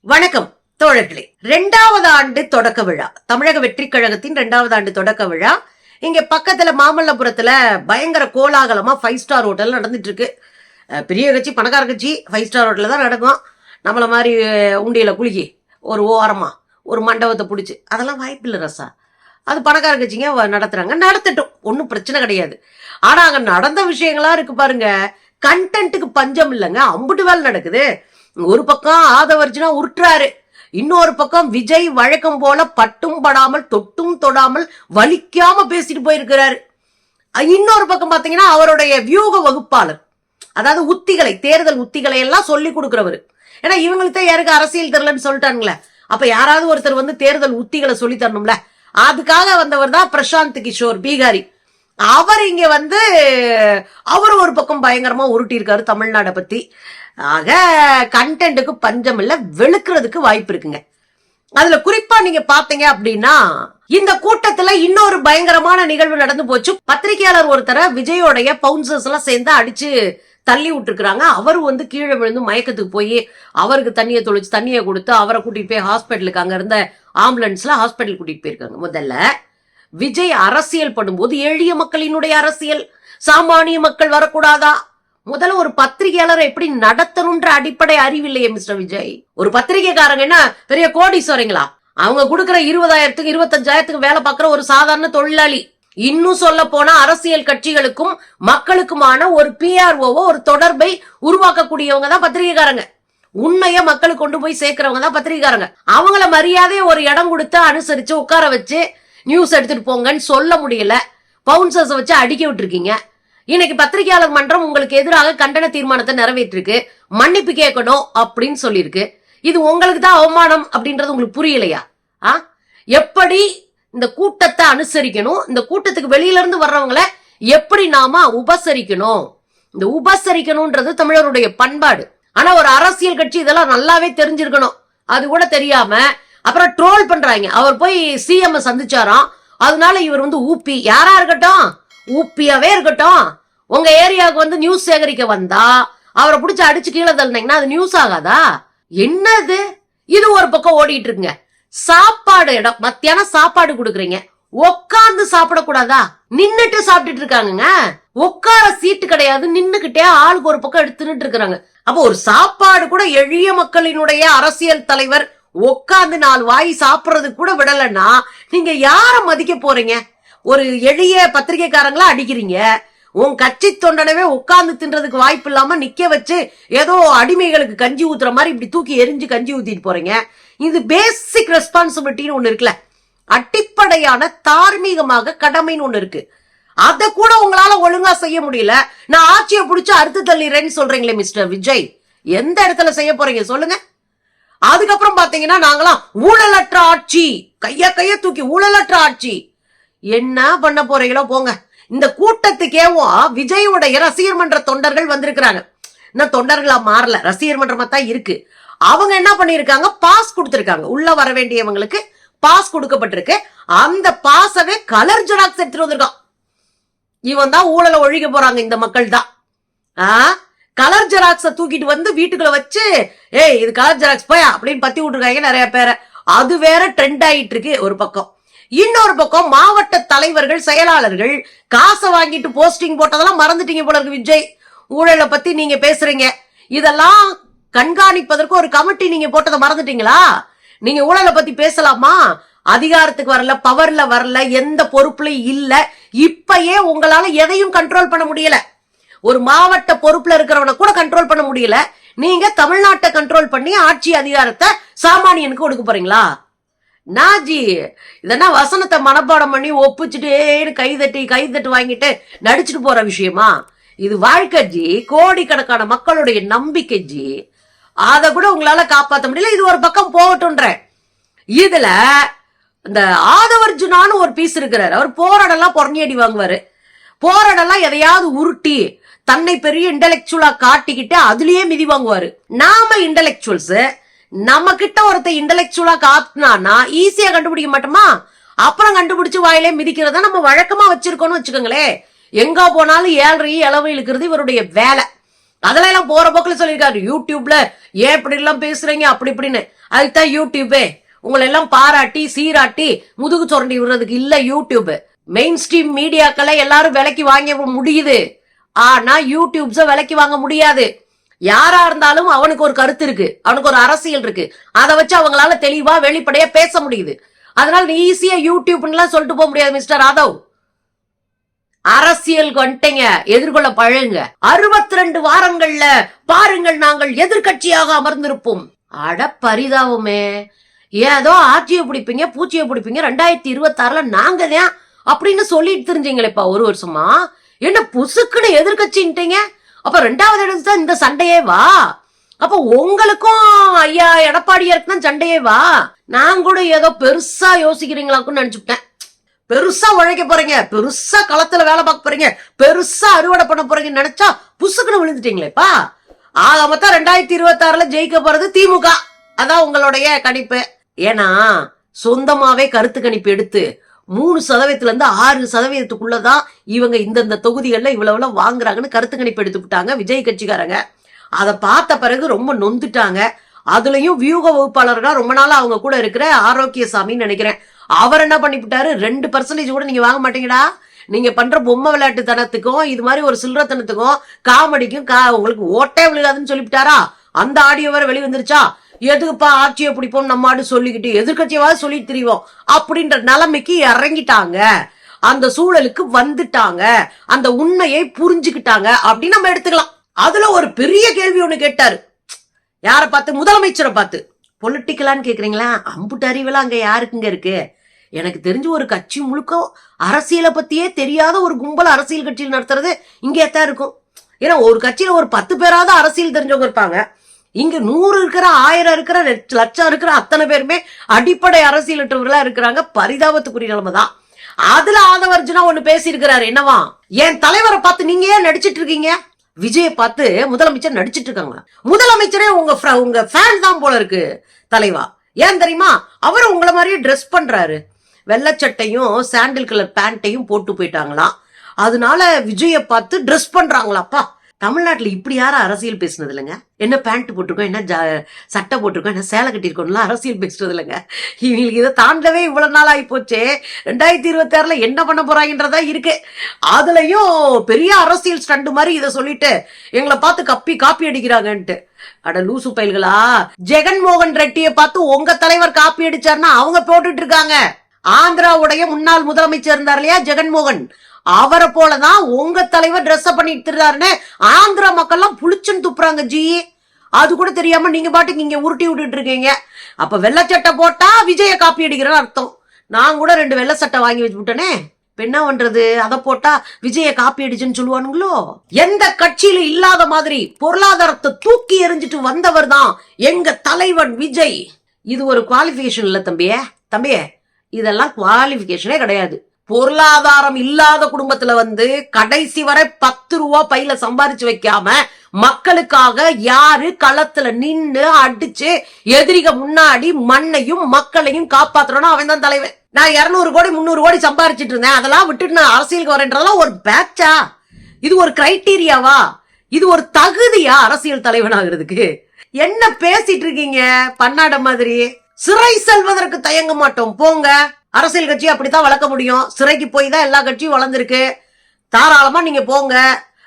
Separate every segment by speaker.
Speaker 1: வணக்கம் தோழர்களே. இரண்டாவது ஆண்டு தொடக்க விழா. தமிழக வெற்றி கழகத்தின் இரண்டாவது ஆண்டு தொடக்க விழா. இங்க பக்கத்துல மாமல்லபுரத்துல பயங்கர கோலாகலமா ஃபைவ் ஸ்டார் ஹோட்டல் நடந்துட்டு இருக்கு பெரிய கட்சி பணக்கார கட்சி ஃபைவ் ஸ்டார் ஹோட்டல்ல தான் நடக்கும். நம்மள மாதிரி உண்டியில குளிக்கி ஒரு ஓரமா ஒரு மண்டபத்தை பிடிச்சி அதெல்லாம் வாய்ப்பில்லை ரசா. அது பணக்கார கட்சிங்க வ- நடத்துறாங்க. நடத்தட்டும். ஒன்றும் பிரச்சனை கிடையாது. ஆனா அங்க நடந்த விஷயங்களா இருக்கு பாருங்க. கண்டென்ட்டுக்கு பஞ்சம் இல்லைங்க. அம்புட்டு வேலை நடக்குது. ஒரு பக்கம் ஆதவர்ஜுனா உருட்டுறாரு. இன்னொரு பக்கம் விஜய் வழக்கம் போல பட்டும் படாமல் தொட்டும் தொடாமல் வலிக்காம பேசிட்டு போயிருக்கிறாரு. இன்னொரு பக்கம் பாத்தீங்கன்னா அவருடைய வியூக வகுப்பாளர். அதாவது உத்திகளை தேர்தல் உத்திகளை எல்லாம் சொல்லி கொடுக்கிறவர். ஏன்னா இவங்களுக்கு தான் யாருக்கு அரசியல் தெரியலன்னு சொல்லிட்டாங்களே அப்ப யாராவது ஒருத்தர் வந்து தேர்தல் உத்திகளை சொல்லி தரணும்ல? அதுக்காக வந்தவர் தான் பிரசாந்த் கிஷோர் பீகாரி. அவர் இங்க வந்து அவர் ஒரு பக்கம் பயங்கரமா உருட்டியிருக்காரு தமிழ்நாடை பத்தி. ஆக கண்டென்ட்டுக்கு பஞ்சம் இல்லை வெளுக்கிறதுக்கு வாய்ப்பு இருக்குங்க. அதுல குறிப்பா நீங்க பாத்தீங்க அப்படின்னா இந்த கூட்டத்துல இன்னொரு பயங்கரமான நிகழ்வு நடந்து போச்சு. பத்திரிகையாளர் ஒருத்தரை விஜயோடைய பவுன்சர்ஸ் எல்லாம் சேர்ந்து அடிச்சு தள்ளி விட்டுருக்குறாங்க. அவர் வந்து கீழே விழுந்து மயக்கத்துக்கு போய் அவருக்கு தண்ணியை தொழிச்சு தண்ணியை கொடுத்து அவரை கூட்டிட்டு போய் ஹாஸ்பிட்டலுக்கு அங்க இருந்த ஆம்புலன்ஸ்ல ஹாஸ்பிட்டல் கூட்டிட்டு போயிருக்காங்க. முதல்ல விஜய் அரசியல் பண்ணும்போது எளிய மக்களினுடைய அரசியல் சாமானிய மக்கள் வரக்கூடாதா? முதல்ல ஒரு பத்திரிகையாளரை எப்படி நடத்தணும்ன்ற அடிப்படை அறிவில்லையே மிஸ்டர் விஜய். ஒரு பத்திரிகைக்காரங்க என்ன பெரிய கோடீஸ்வரங்களா? அவங்க கொடுக்குற இருபதாயிரத்துக்கு இருபத்தஞ்சாயிரத்துக்கு வேலை பார்க்குற ஒரு சாதாரண தொழிலாளி. இன்னும் சொல்ல போனா அரசியல் கட்சிகளுக்கும் மக்களுக்குமான ஒரு பிஆர்ஓவோ ஒரு தொடர்பை உருவாக்கக்கூடியவங்க தான் பத்திரிகைக்காரங்க. உண்மைய மக்களுக்கு கொண்டு போய் சேர்க்கிறவங்க தான் பத்திரிகைக்காரங்க. அவங்கள மரியாதையை ஒரு இடம் கொடுத்து அனுசரிச்சு உட்கார வச்சு நியூஸ் எடுத்துட்டு போங்கன்னு சொல்ல முடியல. பவுன்சர்ஸ் வச்சு அடிக்க விட்டுருக்கீங்க. இன்னைக்கு பத்திரிகையாளர் மன்றம் உங்களுக்கு எதிராக கண்டன தீர்மானத்தை நிறைவேற்றிருக்கு. மன்னிப்பு கேட்கணும் அப்படின்னு சொல்லியிருக்கு. இது உங்களுக்கு தான் அவமானம் அப்படின்றது உங்களுக்கு புரியலையா? ஆ? எப்படி இந்த கூட்டத்தை அனுசரிக்கணும்? இந்த கூட்டத்துக்கு வெளியில இருந்து வர்றவங்கள எப்படி நாம உபசரிக்கணும்? இந்த உபசரிக்கணும்ன்றது தமிழருடைய பண்பாடு. ஆனா ஒரு அரசியல் கட்சி இதெல்லாம் நல்லாவே தெரிஞ்சிருக்கணும். அது கூட தெரியாம அப்புறம் ட்ரோல் பண்றாங்க. அவர் போய் சிஎம் சந்திச்சாராம். அதனால இவர் வந்து ஊப்பி யாரா இருக்கட்டும்? ஊப்பியாவே இருக்கட்டும். உங்க ஏரியாவுக்கு வந்து நியூஸ் சேகரிக்க வந்தா அவரை பிடிச்சி அடிச்சு கீழே தள்ளினீங்கன்னா அது நியூஸ் ஆகாதா? என்னது? இது ஒரு பக்கம் ஓடிட்டு இருக்குங்க. சாப்பாடு இடம் மத்தியானம் சாப்பாடு கொடுக்குறீங்க. உட்கார்ந்து சாப்பிடக்கூடாதா? நின்னுட்டு சாப்பிட்டுட்டு இருக்காங்கங்க. உட்கார சீட்டு கிடையாது நின்னுகிட்டே ஆளுக்கு ஒரு பக்கம் எடுத்துட்டு இருக்கிறாங்க. அப்போ ஒரு சாப்பாடு கூட எளிய மக்களினுடைய அரசியல் தலைவர் உட்காந்து நாலு வாய் சாப்பிடுறது கூட விடலைன்னா நீங்க யார மதிக்க போறீங்க? ஒரு எளிய பத்திரிகைக்காரங்களா அடிக்கிறீங்க? உன் கட்சி தொண்டனவே உட்கார்ந்து தின்றதுக்கு வாய்ப்பு இல்லாம நிக்க வச்சு ஏதோ அடிமைகளுக்கு கஞ்சி ஊத்துற மாதிரி இப்படி தூக்கி எரிஞ்சு கஞ்சி ஊத்திட்டு போறீங்க. இது பேசிக் ரெஸ்பான்சிபிலிட்டின்னு ஒண்ணு இருக்குல்ல. அடிப்படையான தார்மீகமாக கடமைன்னு ஒண்ணு இருக்கு. அதை கூட உங்களால ஒழுங்கா செய்ய முடியல. நான் ஆட்சியை பிடிச்சு அறுத்து தள்ளிடுறேன்னு சொல்றீங்களே மிஸ்டர் விஜய். எந்த இடத்துல செய்ய போறீங்க சொல்லுங்க. அதுக்கப்புறம் பாத்தீங்கன்னா நாங்களாம் ஊழலற்ற ஆட்சி. கைய கைய தூக்கி ஊழலற்ற ஆட்சி. என்ன பண்ண போறீங்களோ போங்க. இந்த கூட்டத்துக்கேவும் விஜயோடைய ரசிகர் மன்ற தொண்டர்கள் வந்திருக்கிறாங்க. இன்னும் தொண்டர்களா மாறல. ரசிகர் மன்றமா தான் இருக்கு. அவங்க என்ன பண்ணிருக்காங்க பாஸ் கொடுத்திருக்காங்க. உள்ள வர வேண்டியவங்களுக்கு பாஸ் கொடுக்கப்பட்டிருக்கு. அந்த பாஸவே கலர் ஜெராக்ஸ் எடுத்துட்டு வந்திருக்கான். இவன் தான் ஊழல ஒழிக்க போறாங்க இந்த மக்கள் தான். ஆ? கலர் ஜெராக்ஸ தூக்கிட்டு வந்து வீட்டுக்குள்ள வச்சு ஏய் இது கலர் ஜெராக்ஸ் போயா? அப்படின்னு பத்தி விட்டுருக்காங்க நிறைய பேரை. அது வேற ட்ரெண்ட் ஆயிட்டு இருக்கு ஒரு பக்கம். இன்னொரு பக்கம் மாவட்ட தலைவர்கள் செயலாளர்கள் காசை வாங்கிட்டு போஸ்டிங் போட்டதெல்லாம் மறந்துட்டீங்க போல இருக்கு விஜய். ஊழலை பத்தி நீங்க பேசுறீங்க. இதெல்லாம் கண்காணிப்பதற்கு ஒரு கமிட்டி நீங்க போட்டதை மறந்துட்டீங்களா? நீங்க ஊழலை பத்தி பேசலாமா? அதிகாரத்துக்கு வரல பவர்ல வரல எந்த பொறுப்புலயும் இல்ல. இப்பயே உங்களால எதையும் கண்ட்ரோல் பண்ண முடியல. ஒரு மாவட்ட பொறுப்புல இருக்கிறவனை கூட கண்ட்ரோல் பண்ண முடியல. நீங்க தமிழ்நாட்டை கண்ட்ரோல் பண்ணி ஆட்சி அதிகாரத்தை சாமானியனுக்கு கொடுக்க போறீங்களா? நாஜி இதெல்லாம் வசனத்தை மனப்பாடம் பண்ணி ஒப்பிச்சுட்டேன்னு கை தட்டி வாங்கிட்டு நடிச்சுட்டு போற விஷயமா? இது வாழ்க்கை ஜி கோடிக்கணக்கான மக்களுடைய நம்பிக்கை ஜி. அதை கூட உங்களால காப்பாற்ற முடியல இது ஒரு பக்கம் போகட்டும்ன்ற. இதுல இந்த ஆதவர்ஜுனான்னு ஒரு பீஸ் இருக்கிறாரு. அவர் போராடெல்லாம் பொறணியடி வாங்குவாரு. போராடெல்லாம் எதையாவது உருட்டி தன்னை பெரிய இன்டலெக்சுவலா காட்டிக்கிட்டு அதுலயே மிதி வாங்குவாரு. நாம இன்டலெக்சுவல்ஸ் நம்ம கிட்ட ஒருத்த இன்டலெக்சுவலா காத்துனானா ஈஸியா கண்டுபிடிக்க மாட்டோமா? அப்புறம் கண்டுபிடிச்சு வாயிலே மிதிக்கிறத நம்ம வழக்கமா வச்சிருக்கோம்னு வச்சுக்கோங்களேன் எங்க போனாலும் ஏழரை இளவு இழுக்கிறது இவருடைய வேலை. அதெல்லாம் எல்லாம் போற போக்கில் சொல்லியிருக்காரு. யூடியூப்ல ஏன் இப்படி எல்லாம் பேசுறீங்க? அப்படி இப்படின்னு. அதுதான் யூடியூபே உங்களை எல்லாம் பாராட்டி சீராட்டி முதுகு சுரண்டி விடுறதுக்கு இல்ல யூடியூப் மெயின் ஸ்ட்ரீம் மீடியாக்களை எல்லாரும் விலைக்கு வாங்க முடியுது. ஆனா யூடியூப்ஸ விலைக்கு வாங்க முடியாது. யாரா இருந்தாலும் அவனுக்கு ஒரு கருத்து இருக்கு. அவனுக்கு ஒரு அரசியல் இருக்கு. அதை வச்சு அவங்களால தெளிவா வெளிப்படையா பேச முடியுது. அதனால நீ ஈஸியா யூடியூப்னுலாம் சொல்லிட்டு போக முடியாது மிஸ்டர் ராதவ் அரசியலுக்கு வந்துட்டீங்க. எதிர்கொள்ள பழகுங்க. அறுபத்தி ரெண்டு வாரங்கள்ல பாருங்கள் நாங்கள் எதிர்க்கட்சியாக அமர்ந்திருப்போம். அட பரிதாபமே. ஏதோ ஆட்சியை பிடிப்பீங்க பூச்சியை பிடிப்பீங்க ரெண்டாயிரத்தி இருபத்தி ஆறுல நாங்க தான் அப்படின்னு சொல்லிட்டு தெரிஞ்சீங்களேப்பா ஒரு வருஷமா? என்ன புசுக்குன்னு எதிர்கட்சின்ட்டீங்க அப்ப ரெண்டாவது இடத்துல தான் இந்த சண்டையே வா. அப்ப உங்களுக்கும் ஐயா எடப்பாடியாருக்கு தான் சண்டையே வா. நான் கூட ஏதோ பெருசா யோசிக்கிறீங்களாக்குன்னு நினைச்சுட்டேன் பெருசா உழைக்க போறீங்க. பெருசா களத்துல வேலை பார்க்க போறீங்க. பெருசா அறுவடை பண்ண போறீங்கன்னு நினைச்சா புசுக்குன்னு விழுந்துட்டீங்களேப்பா ஆக மொத்தம் ரெண்டாயிரத்தி இருபத்தி ஆறுல ஜெயிக்க போறது திமுக. அதான் உங்களுடைய கணிப்பு. ஏன்னா சொந்தமாவே கருத்து கணிப்பு எடுத்து மூணு சதவீதத்துல இருந்து ஆறு சதவீதத்துக்குள்ளதான் இவங்க இந்தந்த தொகுதிகளில் இவ்வளவு வாங்குறாங்கன்னு கருத்து கணிப்பு எடுத்து விட்டாங்க விஜய் கட்சிக்காரங்க. அதை பார்த்த பிறகு ரொம்ப நொந்துட்டாங்க. அதுலயும் வியூக வகுப்பாளர்களா ரொம்ப நாள் அவங்க கூட இருக்கிற ஆரோக்கியசாமின்னு நினைக்கிறேன். அவர் என்ன பண்ணிவிட்டாரு? ரெண்டு பர்சன்டேஜ் கூட நீங்க வாங்க மாட்டீங்கடா. நீங்க பண்ற பொம்மை விளையாட்டு தனத்துக்கும் இது மாதிரி ஒரு சில்லறத்தனத்துக்கும் காமெடிக்கும் கா உங்களுக்கு ஓட்டே விழுகாதுன்னு சொல்லிவிட்டாரா? அந்த ஆடியோ வேற வெளிய வந்துருச்சா எதுக்குப்பா ஆட்சியை பிடிப்போம் நம்ம ஆடு சொல்லிக்கிட்டு எதிர்கட்சியாவது சொல்லி தெரியும் அப்படின்ற நிலைமைக்கு இறங்கிட்டாங்க. அந்த சூழலுக்கு வந்துட்டாங்க. அந்த உண்மையை புரிஞ்சுக்கிட்டாங்க அப்படின்னு நம்ம எடுத்துக்கலாம். அதுல ஒரு பெரிய கேள்வி ஒண்ணு கேட்டாரு. யார பார்த்து? முதலமைச்சரை பார்த்து. பொலிட்டிக்கலான்னு கேக்குறீங்களா? அம்புட்டு அறிவெல்லாம் அங்க யாருக்குங்க இருக்கு? எனக்கு தெரிஞ்சு ஒரு கட்சி முழுக்க அரசியலை பத்தியே தெரியாத ஒரு கும்பல் அரசியல் கட்சியில் நடத்துறது இங்கே தான் இருக்கும். ஏன்னா ஒரு கட்சியில ஒரு பத்து பேராவது அரசியல் தெரிஞ்சவங்க இருப்பாங்க. இங்க நூறு இருக்கிற ஆயிரம் இருக்கிற லட்சம் இருக்கிற அத்தனை பேருமே அடிப்படை அரசியலற்றவர்களா இருக்கிறாங்க. பரிதாபத்துக்குரிய நிலைமை தான் அதுல ஆதவர்ஜுனா ஒண்ணு பேசியிருக்கிறாரு. என்னவா? என் தலைவரை பார்த்து நீங்க ஏன் நடிச்சிட்டு இருக்கீங்க? விஜயை பார்த்து முதலமைச்சர் நடிச்சிட்டு இருக்காங்க. முதலமைச்சரே உங்க உங்க ஃபேன் தான் போல இருக்கு தலைவா. ஏன் தெரியுமா? அவர் உங்கள மாதிரியே ட்ரெஸ் பண்றாரு. வெள்ளச்சட்டையும் சாண்டில் கலர் பேண்ட்டையும் போட்டு போயிட்டாங்களாம். அதனால விஜயை பார்த்து ட்ரெஸ் பண்றாங்களாப்பா. தமிழ்நாட்டில் இப்படி யாரும் அரசியல் பேசுனது இல்லைங்க. என்ன பேண்ட் போட்டிருக்கோம் என்ன ஜா- சட்டை போட்டிருக்கோம் என்ன சேலை கட்டியிருக்கோம்லாம் அரசியல் பேசுறது இல்லைங்க. இவங்களுக்கு இதை தாண்டவே இவ்வளோ நாள் ஆகி போச்சு. ரெண்டாயிரத்தி இருபத்தாறில் என்ன பண்ண போறாங்கன்றதா இருக்கு. அதுலயும் பெரிய அரசியல் ஸ்டண்டு மாதிரி இதை சொல்லிட்டு எங்களை பார்த்து கப்பி காப்பி அடிக்கிறாங்கன்ட்டு. அட லூசு பயல்களா. ஜெகன்மோகன் ரெட்டியை பார்த்து உங்க தலைவர் காப்பி அடிச்சாருன்னா அவங்க போட்டுட்டு இருக்காங்க. ஆந்திராவுடைய முன்னாள் முதலமைச்சர் இருந்தார் இல்லையா ஜெகன்மோகன். அவரை போலதான் உங்க தலைவர் ட்ரெஸ் பண்ணிட்டு திருறாருன்னு ஆந்திரா மக்கள்லாம் புளிச்சுன்னு துப்புறாங்க ஜி. அது கூட தெரியாம நீங்க பாட்டுக்கு இங்க உருட்டி விட்டுட்டு இருக்கீங்க. அப்ப வெள்ளை சட்டை போட்டா விஜய காப்பி அடிக்கிறன்னு அர்த்தம். நான் கூட ரெண்டு வெள்ளை சட்டை வாங்கி வச்சு விட்டேனே. என்ன பண்றது? அதை போட்டா விஜய காப்பி அடிச்சுன்னு சொல்லுவானுங்களோ? எந்த கட்சியில இல்லாத மாதிரி பொருளாதாரத்தை தூக்கி எறிஞ்சிட்டு வந்தவர் தான் எங்க தலைவன் விஜய். இது ஒரு குவாலிபிகேஷன் இல்ல தம்பியே. தம்பியே இதெல்லாம் குவாலிஃபிகேஷனே கிடையாது. பொருளாதாரம் இல்லாத குடும்பத்துல வந்து கடைசி வரை பத்து ரூபா பையில சம்பாரிச்சு வைக்காம மக்களுக்காக யாரு களத்துல நின்னு அடிச்சு எதிரிக முன்னாடி மண்ணையும் மக்களையும் காப்பாத்துறோம் அவன் தான் தலைவன். நான் இருநூறு கோடி முந்நூறு கோடி சம்பாரிச்சிட்டு இருந்தேன். அதெல்லாம் விட்டுட்டு நான் அரசியலுக்கு வரேன்றதெல்லாம் ஒரு பேட்சா இது ஒரு கிரைட்டீரியாவா இது ஒரு தகுதியா அரசியல் தலைவனாகிறதுக்கு? என்ன பேசிட்டு இருக்கீங்க பன்னாட மாதிரி? சிறை செல்வதற்கு தயங்க மாட்டோம். போங்க. அரசியல் கட்சி அப்படித்தான் வளர்க்க முடியும். சிறைக்கு போய் தான் எல்லா கட்சியும் வளர்ந்துருக்கு. தாராளமா நீங்க போங்க.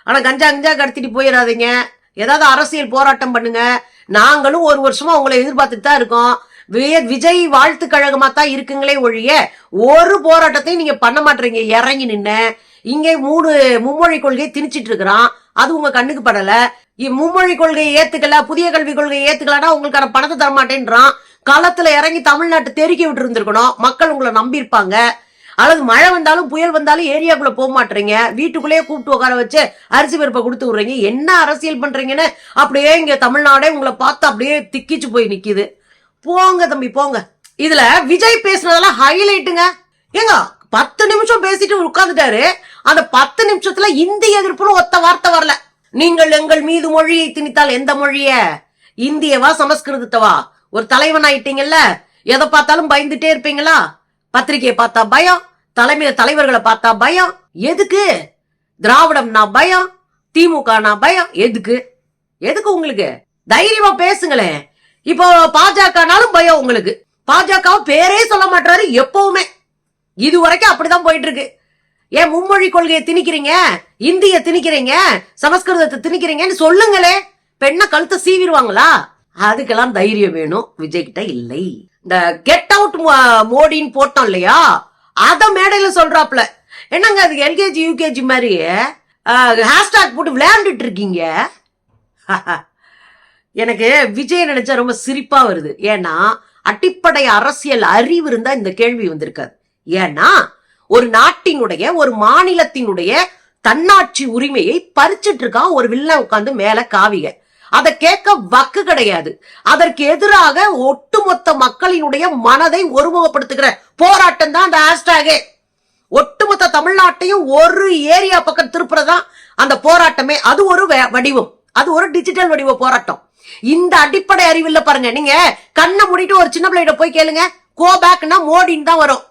Speaker 1: ஆனா கஞ்சா கஞ்சா கடத்திட்டு போயிடாதீங்க. ஏதாவது அரசியல் போராட்டம் பண்ணுங்க. நாங்களும் ஒரு வருஷமா உங்களை எதிர்பார்த்துட்டு தான் இருக்கோம். விஜய் வாழ்த்து கழகமா தான் இருக்குங்களே ஒழிய ஒரு போராட்டத்தையும் நீங்க பண்ண மாட்டீங்க இறங்கி நின்று இங்கே மூணு மும்மொழி கொள்கையை திணிச்சிட்டு இருக்கிறான். அது உங்க கண்ணுக்கு படல. இ- மும்மொழி கொள்கையை ஏத்துக்கல புதிய கல்விக் கொள்கையை ஏத்துக்கலன்னா உங்களுக்கான பணத்தை தர மாட்டேன்றான் களத்துல இறங்கி தமிழ்நாட்டை தெருக்கி விட்டு இருந்திருக்கணும் மக்கள் உங்களை நம்பி இருப்பாங்க அல்லது மழை வந்தாலும் புயல் வந்தாலும் ஏரியாக்குள்ள போக மாட்டீங்க வீட்டுக்குள்ளேயே கூப்பிட்டு உட்கார வச்சு அரிசி பருப்பை கொடுத்து விடுறீங்க. என்ன அரசியல் பண்றீங்கன்னு அப்படியே இங்க தமிழ்நாடே உங்களை பார்த்து அப்படியே திக்கிச்சு போய் நிக்குது. போங்க தம்பி போங்க. இதுல விஜய் பேசுனதெல்லாம் ஹைலைட்டுங்க ஏங்க பத்து நிமிஷம் பேசிட்டு உட்கார்ந்துட்டாரு. அந்த பத்து நிமிஷத்துல இந்தி எதிர்ப்புன்னு ஒத்த வார்த்தை வரல. நீங்கள் எங்கள் மீது மொழியை திணித்தால் எந்த மொழிய? இந்தியவா சமஸ்கிருதத்தவா? ஒரு தலைவன் ஆயிட்டீங்கல்ல எதை பார்த்தாலும் பயந்துட்டே இருப்பீங்களா? பத்திரிகையை பார்த்தா பயம் தலைமையில தலைவர்களை பார்த்தா பயம். எதுக்கு? திராவிடம்னா பயம் திமுகனா பயம். எதுக்கு? எதுக்கு உங்களுக்கு? தைரியமா பேசுங்களேன். இப்போ பாஜகனாலும் பயம் உங்களுக்கு. பாஜக பேரே சொல்ல மாட்டாரு எப்பவுமே. இது வரைக்கும் அப்படிதான் போயிட்டு இருக்கு ஏன் மும்மொழி கொள்கையை திணிக்கிறீங்க? இந்திய திணிக்கிறீங்க? சமஸ்கிருதத்தை திணிக்கிறீங்கன்னு சொல்லுங்களே பெண்ணை கழுத்தை சீவிடுவாங்களா? அதுக்கெல்லாம் தைரியம் வேணும். விஜய்கிட்ட இல்லை. இந்த கெட் அவுட் மோடின்னு போட்டோம் இல்லையா? அத மேடையில சொல்றாப்ல என்னங்க அது எல்கேஜி யூகேஜி மாதிரி ஹேஷ்டாக் போட்டு விளையாண்டுட்டு இருக்கீங்க. எனக்கு விஜய் நினைச்சா ரொம்ப சிரிப்பா வருது. ஏன்னா அடிப்படை அரசியல் அறிவு இருந்தா இந்த கேள்வி வந்திருக்காது. ஏன்னா ஒரு நாட்டினுடைய ஒரு மாநிலத்தினுடைய தன்னாட்சி உரிமையை பறிச்சிட்டு இருக்கான் ஒரு வில்ல உட்காந்து மேல காவிகை. அதை கேட்க வக்கு கிடையாது. அதற்கு எதிராக ஒட்டுமொத்த மக்களினுடைய மனதை ஒருமுகப்படுத்துகிற போராட்டம் தான் அந்த ஹேஷ்டாகே. ஒட்டுமொத்த தமிழ்நாட்டையும் ஒரு ஏரியா பக்கம் திருப்புறதான் அந்த போராட்டமே. அது ஒரு வடிவம். அது ஒரு டிஜிட்டல் வடிவ போராட்டம். இந்த அடிப்படை அறிவில்ல பாருங்க. நீங்க கண்ணை மூடிட்டு ஒரு சின்ன பிள்ளைகிட்ட போய் கேளுங்க. கோ பேக்னா மோடின்னு தான் வரும்.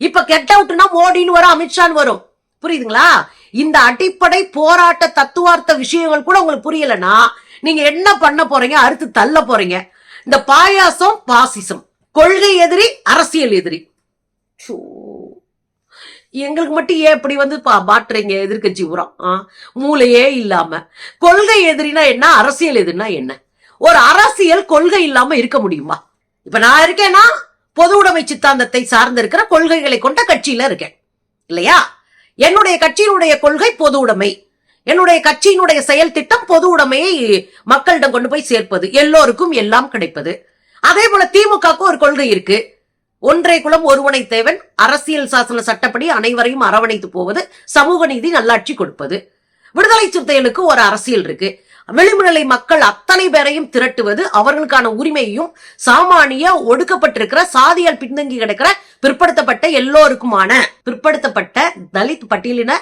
Speaker 1: இப்ப கெட் அவுட்னா மோடின்னு வரும் அமித்ஷான்னு வரும். புரியுதுங்களா? இந்த அடிப்படை போராட்ட தத்துவார்த்த விஷயங்கள் கூட உங்களுக்கு புரியலன்னா நீங்க என்ன பண்ண போறீங்க? அறுத்து தள்ள போறீங்க. இந்த பாயாசம் பாசிசம் கொள்கை எதிரி அரசியல் எதிரி. எங்களுக்கு மட்டும் ஏன் இப்படி வந்து பா- பாட்டுறீங்க எதிர்க்கட்சி உரம் ஆ? மூளையே இல்லாம. கொள்கை எதிரினா என்ன? அரசியல் எதிரினா என்ன? ஒரு அரசியல் கொள்கை இல்லாம இருக்க முடியுமா? இப்ப நான் இருக்கேன்னா பொது உடைமை சித்தாந்தத்தை சார்ந்திருக்கிற கொள்கைகளை கொண்ட கட்சியில இருக்கேன். இல்லையா? என்னுடைய கட்சியினுடைய கொள்கை பொது உடைமை. என்னுடைய கட்சியினுடைய செயல் திட்டம் பொது உடைமையை மக்களிடம் கொண்டு போய் சேர்ப்பது எல்லோருக்கும் எல்லாம் கிடைப்பது. அதே போல திமுகவுக்கு ஒரு கொள்கை இருக்கு. ஒன்றை குலம் ஒருவனை தேவன் அரசியல் சாசன சட்டப்படி அனைவரையும் அரவணைத்து போவது சமூக நீதி நல்லாட்சி கொடுப்பது. விடுதலை சிறுத்தைகளுக்கு ஒரு அரசியல் இருக்கு. விளிம்புநிலை மக்கள் அத்தனை பேரையும் திரட்டுவது அவர்களுக்கான உரிமையையும் சாமானிய ஒடுக்கப்பட்டிருக்கிற சாதியால் பின்தங்கி கிடக்கிற பிற்படுத்தப்பட்ட எல்லோருக்குமான பிற்படுத்தப்பட்ட தலித் பட்டியலின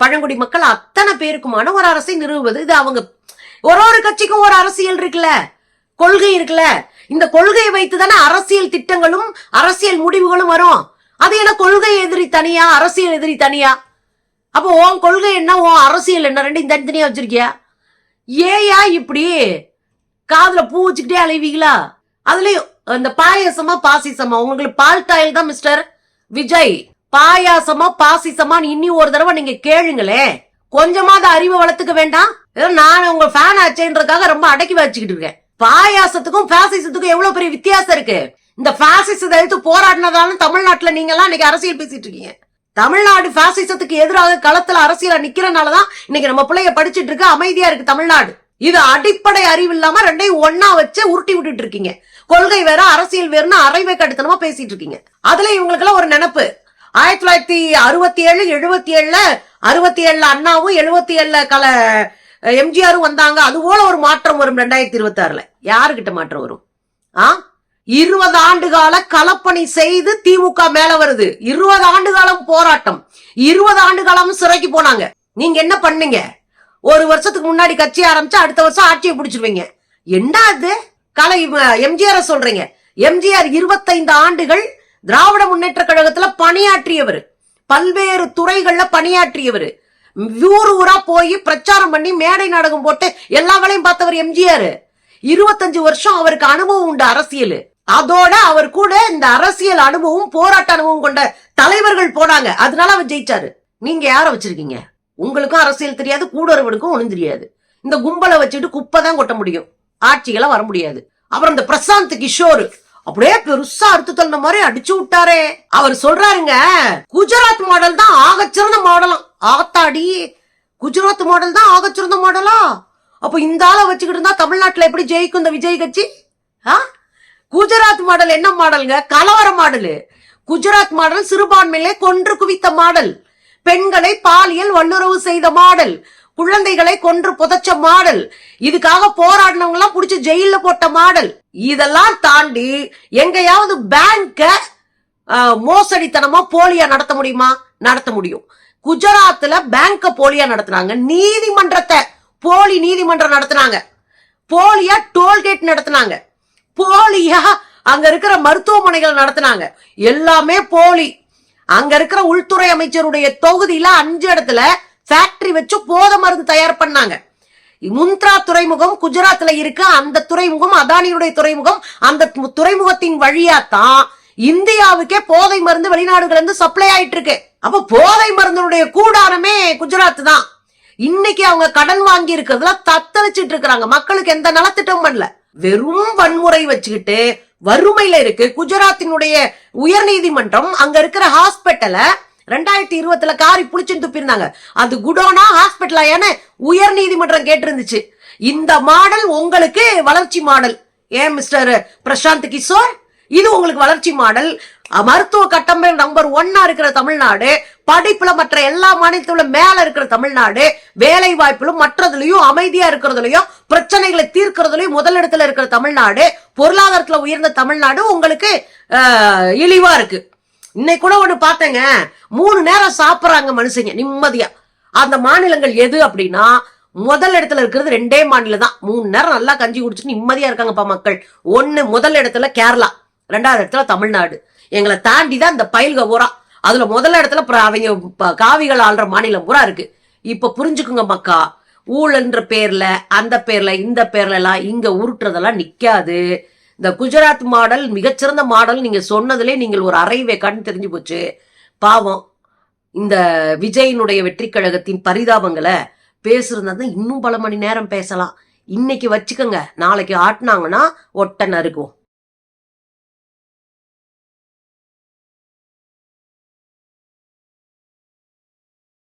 Speaker 1: பழங்குடி மக்கள் அத்தனை பேருக்குமான ஒரு அரசை நிறுவுவது. இது அவங்க ஒரு ஒரு கட்சிக்கும் ஒரு அரசியல் இருக்குல்ல? கொள்கை இருக்குல்ல? இந்த கொள்கையை வைத்து தானே அரசியல் திட்டங்களும் அரசியல் முடிவுகளும் வரும். அது என்ன கொள்கை எதிரி தனியா அரசியல் எதிரி தனியா? அப்போ உன் கொள்கை என்ன உன் அரசியல் என்ன? ரெண்டையும் தனித்தனியா வச்சிருக்கியா? ஏயா இப்படி காதுல பூ வச்சுக்கிட்டே அலைவீங்களா? அதுலயும் அந்த பாயசமா பாசிசமா உங்களுக்கு பால் டாயில் தான் மிஸ்டர் விஜய். பாயாசமா பாசிசமான்னு இன்னி ஒரு தடவை நீங்க கேளுங்களே. கொஞ்சமாவது அறிவை வளர்த்துக்க வேண்டாம். ஏதோ நான் உங்க ஃபேன் ஆச்சேன்றதுக்காக ரொம்ப அடக்கி வச்சுக்கிட்டு இருக்கேன். பாயாசத்துக்கும் பாசிசத்துக்கும் எவ்வளவு பெரிய வித்தியாசம் இருக்கு? இந்த பாசிசத்தை எடுத்து போராடினதாலும் தமிழ்நாட்டுல நீங்க எல்லாம் இன்னைக்கு அரசியல் பேசிட்டு இருக்கீங்க. தமிழ்நாடு பாசிசத்துக்கு எதிராக களத்துல அரசியல நிக்கிறனாலதான் இன்னைக்கு நம்ம பிள்ளைய படிச்சுட்டு இருக்கு அமைதியா இருக்கு தமிழ்நாடு. இது அடிப்படை அறிவு இல்லாம ரெண்டையும் ஒன்னா வச்சு உருட்டி விட்டுட்டு இருக்கீங்க. கொள்கை வேற அரசியல் வேறுனு அரைவை கடுத்தனமா பேசிட்டு இருக்கீங்க. அதுல இவங்களுக்கு எல்லாம் ஒரு நினப்பு. ஆயிரத்தி தொள்ளாயிரத்தி அறுபத்தி ஏழு எழுபத்தி ஏழுல அறுபத்தி ஏழுல அண்ணாவும் எழுபத்தி ஏழுல கல எம்ஜிஆரும் வந்தாங்க. அது போல ஒரு மாற்றம் வரும் ரெண்டாயிரத்தி இருபத்தி ஆறுல. யாருக்கிட்ட மாற்றம் வரும்? ஆ? இருபது ஆண்டு கால கலப்பணி செய்து திமுக மேல வருது. இருபது ஆண்டு காலம் போராட்டம். இருபது ஆண்டு காலம் சிறைக்கு போனாங்க. நீங்க என்ன பண்ணீங்க? ஒரு வருஷத்துக்கு முன்னாடி கட்சி ஆரம்பிச்சு அடுத்த வருஷம் ஆட்சியை பிடிச்சிருவீங்க. என்ன அது கலை எம்ஜிஆர் சொல்றீங்க. எம்ஜிஆர் இருபத்தைந்து ஆண்டுகள் திராவிட முன்னேற்ற கழகத்துல பணியாற்றியவர். பல்வேறு துறைகள்ல பணியாற்றியவர். ஊர் ஊரா போய் பிரச்சாரம் பண்ணி மேடை நாடகம் போட்டு எல்லா வேலையும் பார்த்தவர் எம்ஜிஆர். இருபத்தஞ்சு வருஷம் அவருக்கு அனுபவம் உண்டு அரசியல். அதோட அவர் கூட இந்த அரசியல் அனுபவம் போராட்ட அனுபவம் கொண்ட தலைவர்கள் போனாங்க. அதனால அவர் ஜெயிச்சாரு. நீங்க யார வச்சிருக்கீங்க? உங்களுக்கும் அரசியல் தெரியாது கூடறவனுக்கும் ஒண்ணும் தெரியாது. இந்த கும்பலை வச்சுட்டு குப்பை தான் கொட்ட முடியும். ஆட்சிகளை வர முடியாது. அப்புறம் இந்த பிரசாந்த் கிஷோர் அப்படியே பெருசா அறுத்து தள்ள மாதிரி அடிச்சு விட்டாரே. அவர் சொல்றாருங்க குஜராத் மாடல் தான் ஆகச்சிறந்த மாடலாம் ஆத்தாடி குஜராத் மாடல் தான் ஆகச்சிறந்த மாடலா அப்ப இந்த ஆளை வச்சுக்கிட்டு இருந்தா தமிழ்நாட்டுல எப்படி ஜெயிக்கும் இந்த விஜய் கட்சி? ஆ? குஜராத் மாடல் என்ன மாடலுங்க கலவர மாடல் குஜராத் மாடல் சிறுபான்மையிலே கொன்று குவித்த மாடல் பெண்களை பாலியல் வல்லுறவு செய்த மாடல் குழந்தைகளை கொன்று புதைச்ச மாடல். இதுக்காக போராடினவங்க எல்லாம் புடிச்சு ஜெயில போட்ட மாடல். இதெல்லாம் தாண்டி எங்கேயாவது பேங்க மோசடித்தனமா போலியா நடத்த முடியுமா? நடத்த முடியும். குஜராத்ல பேங்க போலியா நடத்தினாங்க. நீதிமன்றத்தை போலி நீதிமன்றம் நடத்துனாங்க. போலியா டோல்கேட் நடத்தினாங்க. போலியா அங்க இருக்கிற மருத்துவமனைகள் நடத்தினாங்க. எல்லாமே போலி. அங்க இருக்கிற உள்துறை அமைச்சருடைய தொகுதியில அஞ்சு இடத்துல ஃபேக்டரி வச்சு போத மருந்து தயார் பண்ணாங்க. முந்த்ரா துறைமுகம் குஜராத்ல இருக்கு. அந்த துறைமுகம் அதானியுடைய துறைமுகம். அந்த துறைமுகத்தின் வழியா தான் இந்தியாவுக்கே போதை மருந்து வெளிநாடுகள் இருந்து சப்ளை ஆயிட்டு இருக்கு. அப்ப போதை மருந்தினுடைய கூடாரமே குஜராத் தான். இன்னைக்கு அவங்க கடன் வாங்கி இருக்கிறதுல தத்தளிச்சிட்டு இருக்கிறாங்க. மக்களுக்கு எந்த நலத்திட்டமும் பண்ணல. வெறும் வன்முறை வச்சுக்கிட்டு வறுமையில இருக்கு. குஜராத்தினுடைய உயர்நீதிமன்றம் அங்க இருக்கிற ஹாஸ்பிட்டல ரெண்டாயிரத்தி இருபத்துல காரி புளிச்சுன்னு துப்பிருந்தாங்க அது குடோனா ஹாஸ்பிட்டலா ஏன்னு உயர் நீதிமன்றம் கேட்டிருந்துச்சு. இந்த மாடல் உங்களுக்கு வளர்ச்சி மாடல். ஏன் மிஸ்டர் பிரசாந்த் கிஷோர்? இது உங்களுக்கு வளர்ச்சி மாடல். மருத்துவ கட்டமைப்பு நம்பர் ஒன்னா இருக்கிற தமிழ்நாடு படிப்புல மற்ற எல்லா மாநிலத்துல மேல இருக்கிற தமிழ்நாடு வேலை வாய்ப்பிலும் மற்றதுலயும் அமைதியா இருக்கிறதுலயும் பிரச்சனைகளை தீர்க்கிறதுலயும் முதலிடத்துல இருக்கிற தமிழ்நாடு பொருளாதாரத்துல உயர்ந்த தமிழ்நாடு உங்களுக்கு இழிவா இருக்கு. இன்னைக்கு கூட ஒண்ணு பார்த்தேங்க. மூணு நேரம் சாப்பிடுறாங்க மனுஷங்க நிம்மதியா. அந்த மாநிலங்கள் எது அப்படின்னா முதல் இடத்துல இருக்கிறது ரெண்டே மாநிலம் தான். மூணு நேரம் நல்லா கஞ்சி குடிச்சிட்டு நிம்மதியா இருக்காங்கப்பா மக்கள். ஒண்ணு முதல் இடத்துல கேரளா ரெண்டாவது இடத்துல தமிழ்நாடு. எங்களை தாண்டி தான் இந்த பயில்க பூரா. அதுல முதல் இடத்துல அவங்க காவிகள் ஆள்ற மாநிலம் பூரா இருக்கு. இப்ப புரிஞ்சுக்குங்க மக்கா ஊழல்ன்ற பேர்ல அந்த பேர்ல இந்த பேர்ல எல்லாம் இங்க உருட்டுறதெல்லாம் நிக்காது. இந்த குஜராத் மாடல் மிகச்சிறந்த மாடல் நீங்கள் சொன்னதுலே நீங்கள் ஒரு அரை வேக்கான்னு தெரிஞ்சு போச்சு. பாவம். இந்த விஜயினுடைய வெற்றி கழகத்தின் பரிதாபங்களை பேசுறதா இன்னும் பல மணி நேரம் பேசலாம். இன்னைக்கு வச்சுக்கோங்க. நாளைக்கு ஆட்டினாங்கன்னா ஒட்ட நறுக்குவோம்.